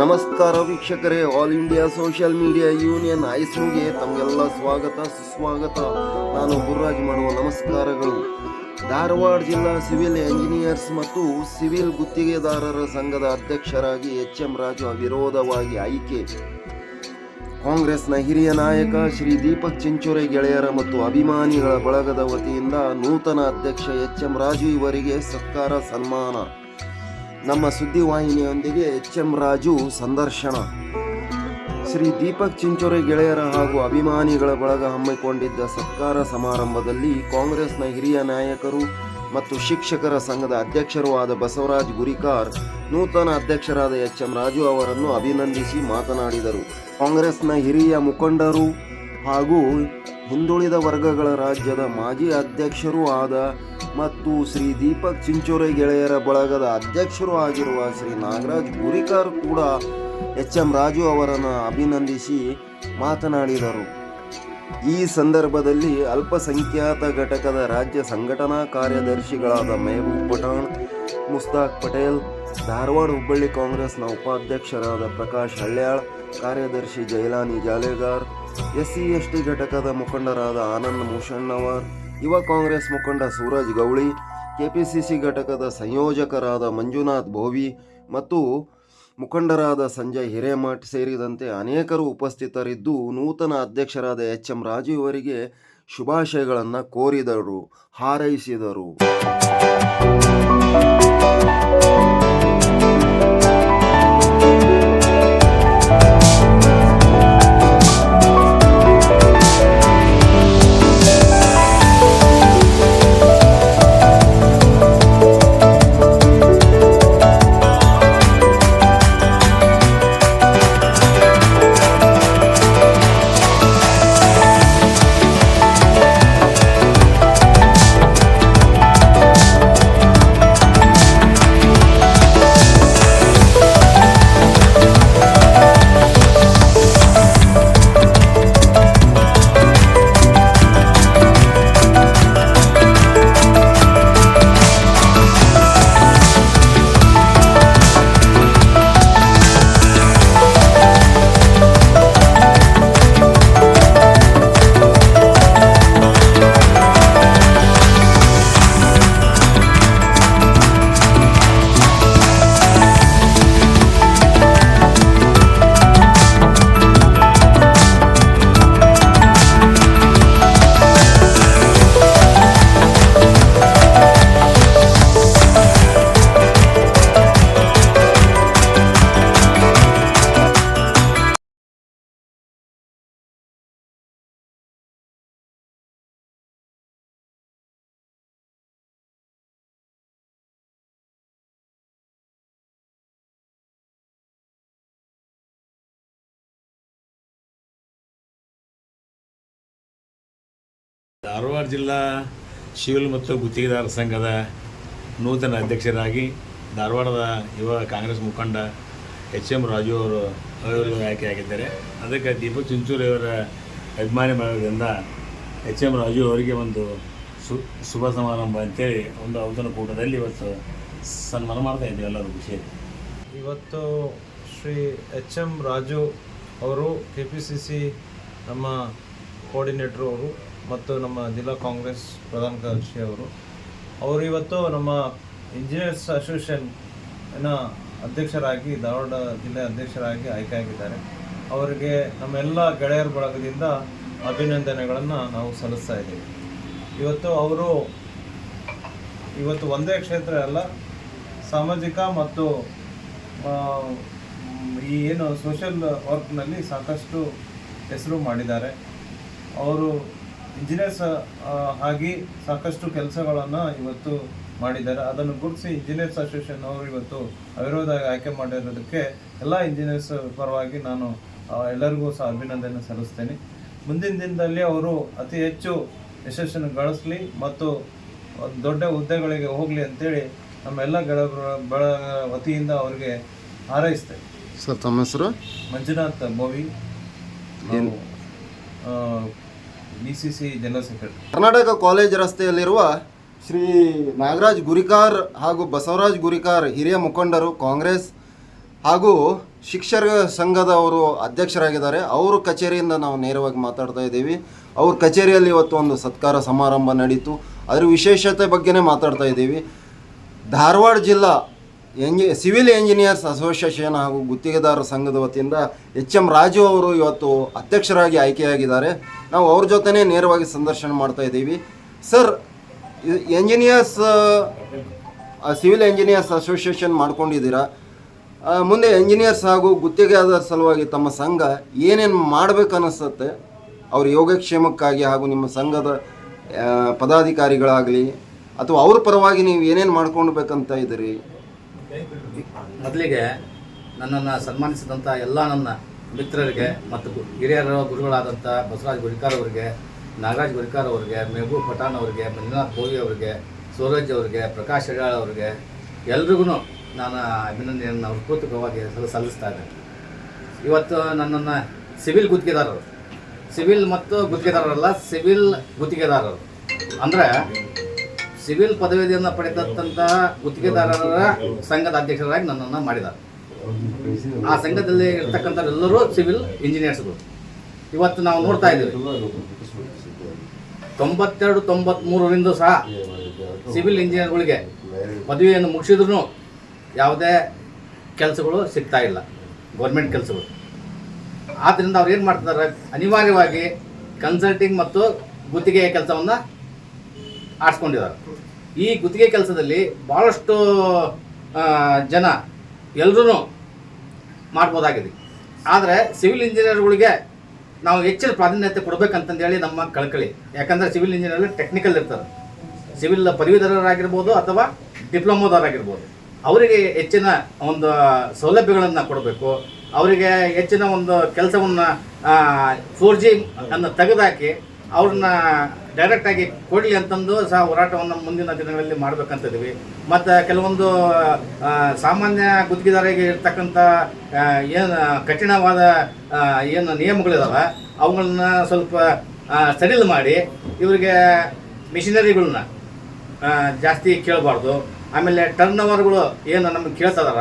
ನಮಸ್ಕಾರ ವೀಕ್ಷಕರೇ all India social media union ಐಸೂಗೆ ತಮಗೆಲ್ಲ ಸ್ವಾಗತ, ಸುಸ್ವಾಗತ. ನಾನು ಗುರುರಾಜ್ ಮಾಡುವ ನಮಸ್ಕಾರಗಳು. ಧಾರವಾಡ ಜಿಲ್ಲಾ ಸಿವಿಲ್ ಎಂಜಿನಿಯರ್ಸ್ ಮತ್ತು ಸಿವಿಲ್ ಗುತ್ತಿಗೆದಾರರ ಸಂಘದ ಅಧ್ಯಕ್ಷರಾಗಿ ಎಚ್ ಎಂ ರಾಜು ಅವಿರೋಧವಾಗಿ ಆಯ್ಕೆ. ಕಾಂಗ್ರೆಸ್ನ ಹಿರಿಯ ನಾಯಕ ಶ್ರೀ ದೀಪಕ್ ಚಿಂಚೋರೆ ಗೆಳೆಯರ ಮತ್ತು ಅಭಿಮಾನಿಗಳ ಬಳಗದ ವತಿಯಿಂದ ನೂತನ ಅಧ್ಯಕ್ಷ ಎಚ್ ಎಂ ರಾಜು ಇವರಿಗೆ ಸತ್ಕಾರ ಸನ್ಮಾನ. ನಮ್ಮ ಸುದ್ದಿವಾಹಿನಿಯೊಂದಿಗೆ ಎಚ್ ಎಂ ರಾಜು ಸಂದರ್ಶನ. ಶ್ರೀ ದೀಪಕ್ ಚಿಂಚೋರೆ ಗೆಳೆಯರ ಹಾಗೂ ಅಭಿಮಾನಿಗಳ ಬಳಗ ಹಮ್ಮಿಕೊಂಡಿದ್ದ ಸತ್ಕಾರ ಸಮಾರಂಭದಲ್ಲಿ ಕಾಂಗ್ರೆಸ್ನ ಹಿರಿಯ ನಾಯಕರು ಮತ್ತು ಶಿಕ್ಷಕರ ಸಂಘದ ಅಧ್ಯಕ್ಷರೂ ಆದ ಬಸವರಾಜ್ ಗುರಿಕಾರ್, ನೂತನ ಅಧ್ಯಕ್ಷರಾದ ಎಚ್ ಎಂ ರಾಜು ಅವರನ್ನು ಅಭಿನಂದಿಸಿ ಮಾತನಾಡಿದರು. ಕಾಂಗ್ರೆಸ್ನ ಹಿರಿಯ ಮುಖಂಡರು ಹಾಗೂ ಹಿಂದುಳಿದ ವರ್ಗಗಳ ರಾಜ್ಯದ ಮಾಜಿ ಅಧ್ಯಕ್ಷರೂ ಆದ ಮತ್ತು ಶ್ರೀ ದೀಪಕ್ ಚಿಂಚೋರೆ ಗೆಳೆಯರ ಬಳಗದ ಅಧ್ಯಕ್ಷರು ಆಗಿರುವ ಶ್ರೀ ನಾಗರಾಜ್ ಗುರಿಕಾರ್ ಕೂಡ ಎಚ್ ಎಂ ರಾಜು ಅವರನ್ನು ಅಭಿನಂದಿಸಿ ಮಾತನಾಡಿದರು. ಈ ಸಂದರ್ಭದಲ್ಲಿ ಅಲ್ಪಸಂಖ್ಯಾತ ಘಟಕದ ರಾಜ್ಯ ಸಂಘಟನಾ ಕಾರ್ಯದರ್ಶಿಗಳಾದ ಮೆಹಬೂಬ್ ಪಠಾಣ್, ಮುಸ್ತಾಕ್ ಪಟೇಲ್, ಧಾರವಾಡ ಹುಬ್ಬಳ್ಳಿ ಕಾಂಗ್ರೆಸ್ನ ಉಪಾಧ್ಯಕ್ಷರಾದ ಪ್ರಕಾಶ್ ಹಳ್ಯಾಳ್, ಕಾರ್ಯದರ್ಶಿ ಜೈಲಾನಿ ಜಾಲೇಗಾರ್ ಎಸ್ ಟಿ ಘಟಕದ ಮುಖಂಡರಾದ ಆನಂದ್ ಮುಷಣ್ಣವರ್ ಯುವ ಕಾಂಗ್ರೆಸ್ ಮುಖಂಡ ಸೂರಜ್ ಗೌಳಿ, ಕೆಪಿಸಿಸಿ ಘಟಕದ ಸಂಯೋಜಕರಾದ ಮಂಜುನಾಥ್ ಭೋವಿ ಮತ್ತು ಮುಖಂಡರಾದ ಸಂಜಯ್ ಹಿರೇಮಠ್ ಸೇರಿದಂತೆ ಅನೇಕರು ಉಪಸ್ಥಿತರಿದ್ದು ನೂತನ ಅಧ್ಯಕ್ಷರಾದ ಎಚ್ ಎಂ ರಾಜೀವ್ ಅವರಿಗೆ ಶುಭಾಶಯಗಳನ್ನು ಕೋರಿದರು, ಹಾರೈಸಿದರು. ಧಾರವಾಡ ಜಿಲ್ಲಾ ಶಿವಿಲ್ ಮತ್ತು ಗುತ್ತಿಗೆದಾರ ಸಂಘದ ನೂತನ ಅಧ್ಯಕ್ಷರಾಗಿ ಧಾರವಾಡದ ಯುವ ಕಾಂಗ್ರೆಸ್ ಮುಖಂಡ ಎಚ್ ಎಂ ರಾಜು ಅವರು ಅವರು ಆಯ್ಕೆಯಾಗಿದ್ದಾರೆ ಅದಕ್ಕೆ ದೀಪಕ್ ಚಿಂಚೂರಿ ಅವರ ಅಭಿಮಾನಿ ಮಾಡೋದ್ರಿಂದ ಎಚ್ ಎಂ ರಾಜು ಅವರಿಗೆ ಒಂದು ಸು, ಶುಭ ಸಮಾರಂಭ ಅಂತೇಳಿ ಒಂದು ಔತಣಕೂಟದಲ್ಲಿ ಇವತ್ತು ಸನ್ಮಾನ ಮಾಡ್ತಾ ಇದ್ದೀವಿ ಎಲ್ಲರೂ ಖುಷಿ ಇವತ್ತು ಶ್ರೀ ಎಚ್ ಎಂ ರಾಜು ಅವರು ಕೆ ಪಿ ಸಿ ಸಿ ನಮ್ಮ ಕೋಆರ್ಡಿನೇಟ್ರು ಅವರು ಮತ್ತು ನಮ್ಮ ಜಿಲ್ಲಾ ಕಾಂಗ್ರೆಸ್ ಪ್ರಧಾನ ಕಾರ್ಯದರ್ಶಿ ಅವರು ಅವರು ಇವತ್ತು ನಮ್ಮ ಇಂಜಿನಿಯರ್ಸ್ ಅಸೋಸಿಯೇಷನ್ನ ಅಧ್ಯಕ್ಷರಾಗಿ, ಧಾರವಾಡ ಜಿಲ್ಲೆ ಅಧ್ಯಕ್ಷರಾಗಿ ಆಯ್ಕೆಯಾಗಿದ್ದಾರೆ ಅವರಿಗೆ ನಮ್ಮೆಲ್ಲ ಗೆಳೆಯರ ಬಳಗದಿಂದ ಅಭಿನಂದನೆಗಳನ್ನು ನಾವು ಸಲ್ಲಿಸ್ತಾ ಇದ್ದೀವಿ. ಇವತ್ತು ಅವರು ಇವತ್ತು ಒಂದೇ ಕ್ಷೇತ್ರ ಅಲ್ಲ, ಸಾಮಾಜಿಕ ಮತ್ತು ಈ ಏನು ಸೋಷಿಯಲ್ ವರ್ಕ್ನಲ್ಲಿ ಸಾಕಷ್ಟು ಹೆಸರು ಮಾಡಿದ್ದಾರೆ. ಅವರು ಇಂಜಿನಿಯರ್ಸ್ ಆಗಿ ಸಾಕಷ್ಟು ಕೆಲಸಗಳನ್ನು ಇವತ್ತು ಮಾಡಿದ್ದಾರೆ. ಅದನ್ನು ಗುರುತಿಸಿ ಇಂಜಿನಿಯರ್ಸ್ ಅಸೋಸಿಯೇಷನ್ ಅವರು ಇವತ್ತು ಅವಿರೋಧ ಆಯ್ಕೆ ಮಾಡಿರೋದಕ್ಕೆ ಎಲ್ಲ ಇಂಜಿನಿಯರ್ಸ್ ಪರವಾಗಿ ನಾನು ಎಲ್ಲರಿಗೂ ಸಹ ಅಭಿನಂದನೆ ಸಲ್ಲಿಸ್ತೇನೆ. ಮುಂದಿನ ದಿನದಲ್ಲಿ ಅವರು ಅತಿ ಹೆಚ್ಚು ಯಶಸ್ಸನ್ನು ಗಳಿಸಲಿ ಮತ್ತು ದೊಡ್ಡ ಹುದ್ದೆಗಳಿಗೆ ಹೋಗಲಿ ಅಂತೇಳಿ ನಮ್ಮೆಲ್ಲ ಗಳ ಬಳ ವತಿಯಿಂದ ಅವರಿಗೆ ಹಾರೈಸ್ತೇವೆ ಸರ್ ತಮ್ಮ ಹೆಸರು? Manjunath Bovi B C C general secretary Karnataka college ರಸ್ತೆಯಲ್ಲಿರುವ ಶ್ರೀ ನಾಗರಾಜ್ ಗುರಿಕಾರ್ ಹಾಗೂ ಬಸವರಾಜ್ ಗುರಿಕಾರ್ ಹಿರಿಯ ಮುಖಂಡರು, ಕಾಂಗ್ರೆಸ್ ಹಾಗೂ ಶಿಕ್ಷಕರ ಸಂಘದವರು ಅಧ್ಯಕ್ಷರಾಗಿದ್ದಾರೆ. ಅವರು ಕಚೇರಿಯಿಂದ ನಾವು ನೇರವಾಗಿ ಮಾತಾಡ್ತಾ ಇದ್ದೀವಿ. ಅವ್ರ ಕಚೇರಿಯಲ್ಲಿ ಇವತ್ತು ಒಂದು ಸತ್ಕಾರ ಸಮಾರಂಭ ನಡೀತು. ಅದರ ವಿಶೇಷತೆ ಬಗ್ಗೆನೇ ಮಾತಾಡ್ತಾ ಇದ್ದೀವಿ. ಧಾರವಾಡ ಜಿಲ್ಲಾ ಎಂಜಿ, ಸಿವಿಲ್ ಇಂಜಿನಿಯರ್ಸ್ ಅಸೋಸಿಯೇಷನ್ ಹಾಗೂ ಗುತ್ತಿಗೆದಾರರ ಸಂಘದ ವತಿಯಿಂದ ಎಚ್ ಎಂ ರಾಜು ಅವರು ಇವತ್ತು ಅಧ್ಯಕ್ಷರಾಗಿ ಆಯ್ಕೆಯಾಗಿದ್ದಾರೆ. ನಾವು ಅವ್ರ ಜೊತೆನೇ ನೇರವಾಗಿ ಸಂದರ್ಶನ ಮಾಡ್ತಾ ಇದ್ದೀವಿ. Sir engineers civil engineers association ಮಾಡ್ಕೊಂಡಿದ್ದೀರಾ? ಮುಂದೆ ಎಂಜಿನಿಯರ್ಸ್ ಹಾಗೂ ಗುತ್ತಿಗೆದಾರರ ಸಲುವಾಗಿ ತಮ್ಮ ಸಂಘ ಏನೇನು ಮಾಡ್ಬೇಕು ಅನ್ನಿಸುತ್ತೆ ಅವ್ರ ಯೋಗಕ್ಷೇಮಕ್ಕಾಗಿ ಹಾಗೂ ನಿಮ್ಮ ಸಂಘದ ಪದಾಧಿಕಾರಿಗಳಾಗಲಿ ಅಥವಾ ಅವ್ರ ಪರವಾಗಿ ನೀವು ಏನೇನು ಮಾಡ್ಕೊಳ್ಬೇಕಂತ ಇದ್ದೀರಿ? ಮೊದಲಿಗೆ ನನ್ನನ್ನು ಸನ್ಮಾನಿಸಿದಂಥ ಎಲ್ಲ ನನ್ನ ಮಿತ್ರರಿಗೆ ಮತ್ತು ಹಿರಿಯರ ಗುರುಗಳಾದಂಥ ಬಸವರಾಜ್ ಗುರಿಕಾರ್ ಅವರಿಗೆ, ನಾಗರಾಜ್ ಗುರಿಕಾರ್ ಅವರಿಗೆ ಮೆಹಬೂಬ್ ಪಠಾಣ್ ಅವರಿಗೆ, ಮಂಜುನಾಥ್ ಭೋವಿ ಅವರಿಗೆ, ಸೂರಜ್ ಅವರಿಗೆ, ಪ್ರಕಾಶ್ ಹೆಗಾಳ್ ಅವರಿಗೆ ಎಲ್ರಿಗೂ ನಾನು ಅಭಿನಂದನೆಯನ್ನು ಹೃತ್ಪೂರ್ವಕವಾಗಿ ಸಲ್- ಸಲ್ಲಿಸ್ತಾ ಇದ್ದೇನೆ. ಇವತ್ತು ನನ್ನನ್ನು ಸಿವಿಲ್ ಗುತ್ತಿಗೆದಾರರು. ಸಿವಿಲ್ ಮತ್ತು ಗುತ್ತಿಗೆದಾರರಲ್ಲ, ಸಿವಿಲ್ ಗುತ್ತಿಗೆದಾರರು. ಅಂದರೆ ಸಿವಿಲ್ ಪದವಿಯನ್ನು ಪಡೆದಂತಹ ಗುತ್ತಿಗೆದಾರರ ಸಂಘದ ಅಧ್ಯಕ್ಷರಾಗಿ ನನ್ನನ್ನು ಮಾಡಿದ್ದಾರೆ. ಆ ಸಂಘದಲ್ಲಿ ಇರ್ತಕ್ಕಂಥವ್ರೆಲ್ಲರೂ ಸಿವಿಲ್ ಇಂಜಿನಿಯರ್ಸ್ಗಳು ಇವತ್ತು ನಾವು ನೋಡ್ತಾ ಇದ್ದೀವಿ. ತೊಂಬತ್ತೆರಡು, ತೊಂಬತ್ಮೂರರಿಂದ ಸಹ ಸಿವಿಲ್ ಇಂಜಿನಿಯರ್ಗಳಿಗೆ ಪದವಿಯನ್ನು ಮುಗಿಸಿದ್ರು ಯಾವುದೇ ಕೆಲಸಗಳು ಸಿಗ್ತಾ ಇಲ್ಲ. ಗೌರ್ಮೆಂಟ್ ಕೆಲಸಗಳು. ಆದ್ದರಿಂದ ಅವ್ರು ಏನು ಮಾಡ್ತಿದ್ದಾರೆ? ಅನಿವಾರ್ಯವಾಗಿ ಕನ್ಸಲ್ಟಿಂಗ್ ಮತ್ತು ಗುತ್ತಿಗೆಯ ಕೆಲಸವನ್ನು ಆರಿಸ್ಕೊಂಡಿದ್ದಾರೆ ಈ ಗುತ್ತಿಗೆ ಕೆಲಸದಲ್ಲಿ ಭಾಳಷ್ಟು ಜನ ಎಲ್ಲರೂ ಮಾಡ್ಬೋದಾಗಿದೆ. ಆದರೆ ಸಿವಿಲ್ ಇಂಜಿನಿಯರ್ಗಳಿಗೆ ನಾವು ಹೆಚ್ಚಿನ ಪ್ರಾಧಾನ್ಯತೆ ಕೊಡಬೇಕಂತಂದೇಳಿ ನಮ್ಮ ಕಳಕಳಿ. ಯಾಕಂದರೆ ಸಿವಿಲ್ ಇಂಜಿನಿಯರ್ ಟೆಕ್ನಿಕಲ್ ಇರ್ತಾರೆ. ಸಿವಿಲ್ ಪದವೀಧರರಾಗಿರ್ಬೋದು ಅಥವಾ ಡಿಪ್ಲೊಮೋದವರಾಗಿರ್ಬೋದು. ಅವರಿಗೆ ಹೆಚ್ಚಿನ ಒಂದು ಸೌಲಭ್ಯಗಳನ್ನು ಕೊಡಬೇಕು. ಅವರಿಗೆ ಹೆಚ್ಚಿನ ಒಂದು ಕೆಲಸವನ್ನು ಫೋರ್ ಜಿ ಅನ್ನು ತೆಗೆದುಹಾಕಿ ಅವ್ರನ್ನ ಡೈರೆಕ್ಟಾಗಿ ಕೊಡಲಿ ಅಂತಂದು ಸಹ ಹೋರಾಟವನ್ನು ಮುಂದಿನ ದಿನಗಳಲ್ಲಿ ಮಾಡಬೇಕಂತಿದ್ದೀವಿ. ಮತ್ತು ಕೆಲವೊಂದು ಸಾಮಾನ್ಯ ಗುತ್ತಿಗೆದಾರರಿಗೆ ಇರ್ತಕ್ಕಂಥ ಏನು, ಕಠಿಣವಾದ ಏನು ನಿಯಮಗಳಿದಾವೆ, ಅವುಗಳನ್ನ ಸ್ವಲ್ಪ ಸಡಿಲ್ ಮಾಡಿ ಇವರಿಗೆ ಮಿಷಿನರಿಗಳನ್ನ ಜಾಸ್ತಿ ಕೇಳಬಾರ್ದು. ಆಮೇಲೆ ಟರ್ನ್ ಓವರ್ಗಳು ಏನು ನಮಗೆ ಕೇಳ್ತದಾರ,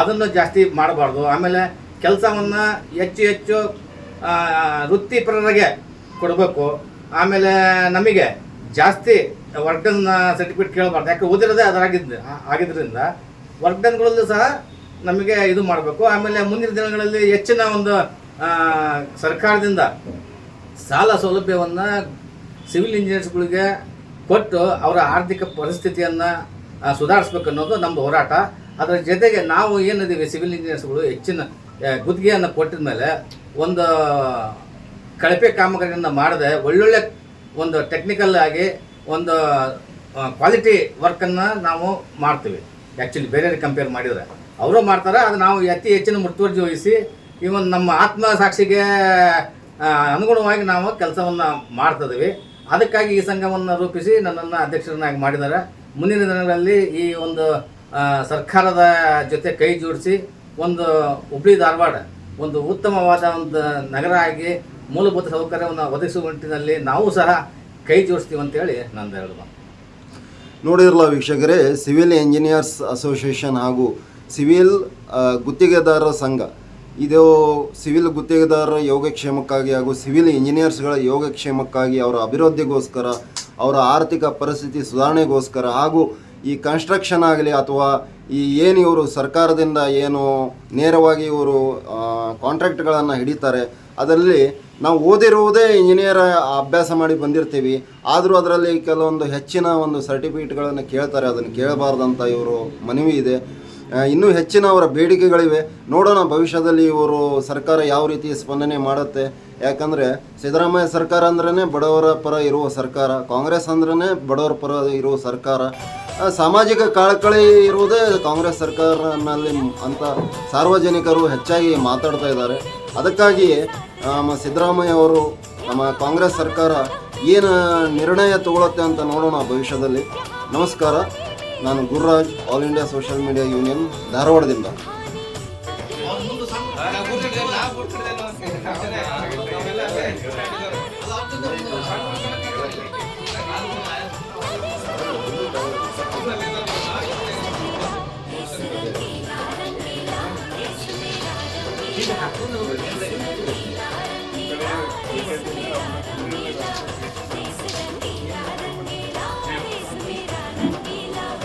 ಅದನ್ನು ಜಾಸ್ತಿ ಮಾಡಬಾರ್ದು. ಆಮೇಲೆ ಕೆಲಸವನ್ನು ಹೆಚ್ಚು ಹೆಚ್ಚು ವೃತ್ತಿಪರರಿಗೆ ಕೊಡಬೇಕು. ಆಮೇಲೆ ನಮಗೆ ಜಾಸ್ತಿ ವರ್ಕ್ ಡನ್ ಸರ್ಟಿಫಿಕೇಟ್ ಕೇಳಬಾರ್ದು. ಯಾಕೆ ಓದಿರೋದೇ ಅದರಾಗಿದ್ದು ಆಗಿದ್ದರಿಂದ ವರ್ಕ್ ಡನ್ಗಳಲ್ಲೂ ಸಹ ನಮಗೆ ಇದು ಮಾಡಬೇಕು. ಆಮೇಲೆ ಮುಂದಿನ ದಿನಗಳಲ್ಲಿ ಹೆಚ್ಚಿನ ಒಂದು ಸರ್ಕಾರದಿಂದ ಸಾಲ ಸೌಲಭ್ಯವನ್ನು ಸಿವಿಲ್ ಇಂಜಿನಿಯರ್ಸ್ಗಳಿಗೆ ಕೊಟ್ಟು ಅವರ ಆರ್ಥಿಕ ಪರಿಸ್ಥಿತಿಯನ್ನು ಸುಧಾರಿಸ್ಬೇಕು ಅನ್ನೋದು ನಮ್ಮ ಹೋರಾಟ. ಅದರ ಜೊತೆಗೆ ನಾವು ಏನಿದ್ದೀವಿ ಸಿವಿಲ್ ಇಂಜಿನಿಯರ್ಸ್ಗಳು ಹೆಚ್ಚಿನ ಗುತ್ತಿಗೆಯನ್ನು ಕೊಟ್ಟಿದ ಮೇಲೆ ಒಂದು ಕಳಪೆ ಕಾಮಗಾರಿಯನ್ನು ಮಾಡದೆ ಒಳ್ಳೊಳ್ಳೆ ಒಂದು ಟೆಕ್ನಿಕಲ್ ಆಗಿ ಒಂದು ಕ್ವಾಲಿಟಿ ವರ್ಕನ್ನು ನಾವು ಮಾಡ್ತೀವಿ. ಆ್ಯಕ್ಚುಲಿ ಬೇರೆಯವ್ರಿಗೆ ಕಂಪೇರ್ ಮಾಡಿದರೆ. ಅವರು ಮಾಡ್ತಾರೆ, ಅದು ನಾವು ಅತಿ ಹೆಚ್ಚಿನ ಮುತುವರ್ಜಿ ವಹಿಸಿ ಇವನ್ ನಮ್ಮ ಆತ್ಮ ಸಾಕ್ಷಿಗೆ ಅನುಗುಣವಾಗಿ ನಾವು ಕೆಲಸವನ್ನು ಮಾಡ್ತಿದ್ದೀವಿ. ಅದಕ್ಕಾಗಿ ಈ ಸಂಘವನ್ನು ರೂಪಿಸಿ ನನ್ನನ್ನು ಅಧ್ಯಕ್ಷರನ್ನಾಗಿ ಮಾಡಿದ್ದಾರೆ. ಮುಂದಿನ ದಿನಗಳಲ್ಲಿ ಈ ಒಂದು ಸರ್ಕಾರದ ಜೊತೆ ಕೈ ಜೋಡಿಸಿ ಒಂದು ಹುಬ್ಳಿ ಧಾರವಾಡ ಒಂದು ಉತ್ತಮವಾದ ಒಂದು ನಗರ ಆಗಿ ಮೂಲಭೂತ ಸೌಕರ್ಯವನ್ನು ಒದಗಿಸುವ ನಿಟ್ಟಿನಲ್ಲಿ ನಾವು ಸಹ ಕೈ ಜೋಡಿಸ್ತೀವಿ ಅಂತೇಳಿ ನಂದು ಹೇಳೋದು ನೋಡಿರಲ್ಲ ವೀಕ್ಷಕರೇ, ಸಿವಿಲ್ ಇಂಜಿನಿಯರ್ಸ್ ಅಸೋಸಿಯೇಷನ್ ಹಾಗೂ ಸಿವಿಲ್ ಗುತ್ತಿಗೆದಾರರ ಸಂಘ. ಇದು ಸಿವಿಲ್ ಗುತ್ತಿಗೆದಾರರ ಯೋಗಕ್ಷೇಮಕ್ಕಾಗಿ ಹಾಗೂ ಸಿವಿಲ್ ಇಂಜಿನಿಯರ್ಸ್ಗಳ ಯೋಗಕ್ಷೇಮಕ್ಕಾಗಿ ಅವರ ಅಭಿವೃದ್ಧಿಗೋಸ್ಕರ, ಅವರ ಆರ್ಥಿಕ ಪರಿಸ್ಥಿತಿ ಸುಧಾರಣೆಗೋಸ್ಕರ ಹಾಗೂ ಈ ಕನ್ಸ್ಟ್ರಕ್ಷನ್ ಆಗಲಿ ಅಥವಾ ಈ ಏನು ಇವರು ಸರ್ಕಾರದಿಂದ ಏನು ನೇರವಾಗಿ ಇವರು ಕಾಂಟ್ರಾಕ್ಟ್ಗಳನ್ನು ಹಿಡಿತಾರೆ, ಅದರಲ್ಲಿ ನಾವು ಓದಿರುವುದೇ ಇಂಜಿನಿಯರ್ ಅಭ್ಯಾಸ ಮಾಡಿ ಬಂದಿರ್ತೀವಿ, ಆದರೂ ಅದರಲ್ಲಿ ಕೆಲವೊಂದು ಹೆಚ್ಚಿನ ಒಂದು ಸರ್ಟಿಫಿಕೇಟ್ಗಳನ್ನು ಕೇಳ್ತಾರೆ, ಅದನ್ನು ಕೇಳಬಾರ್ದಂತ ಇವರು ಮನವಿ ಇದೆ. ಇನ್ನೂ ಹೆಚ್ಚಿನ ಅವರ ಬೇಡಿಕೆಗಳಿವೆ. ನೋಡೋಣ ಭವಿಷ್ಯದಲ್ಲಿ ಇವರು ಸರ್ಕಾರ ಯಾವ ರೀತಿ ಸ್ಪಂದನೆ ಮಾಡುತ್ತೆ. ಯಾಕಂದರೆ ಸಿದ್ದರಾಮಯ್ಯ ಸರ್ಕಾರ ಅಂದ್ರೇ ಬಡವರ ಪರ ಇರುವ ಸರ್ಕಾರ, ಕಾಂಗ್ರೆಸ್ ಅಂದ್ರೇ ಬಡವರ ಪರ ಇರುವ ಸರ್ಕಾರ. ಸಾಮಾಜಿಕ ಕಳಕಳಿ ಇರುವುದೇ ಕಾಂಗ್ರೆಸ್ ಸರ್ಕಾರನಲ್ಲಿ ಅಂತ ಸಾರ್ವಜನಿಕರು ಹೆಚ್ಚಾಗಿ ಮಾತಾಡ್ತಾ ಇದ್ದಾರೆ. ಅದಕ್ಕಾಗಿಯೇ ನಮ್ಮ ಸಿದ್ದರಾಮಯ್ಯ ಅವರು, ನಮ್ಮ ಕಾಂಗ್ರೆಸ್ ಸರ್ಕಾರ ಏನು ನಿರ್ಣಯ ತಗೊಳತ್ತೆ ಅಂತ ನೋಡೋಣ ಭವಿಷ್ಯದಲ್ಲಿ. ನಮಸ್ಕಾರ, ನಾನು Gururaj all India social media union ಧಾರವಾಡದಿಂದ.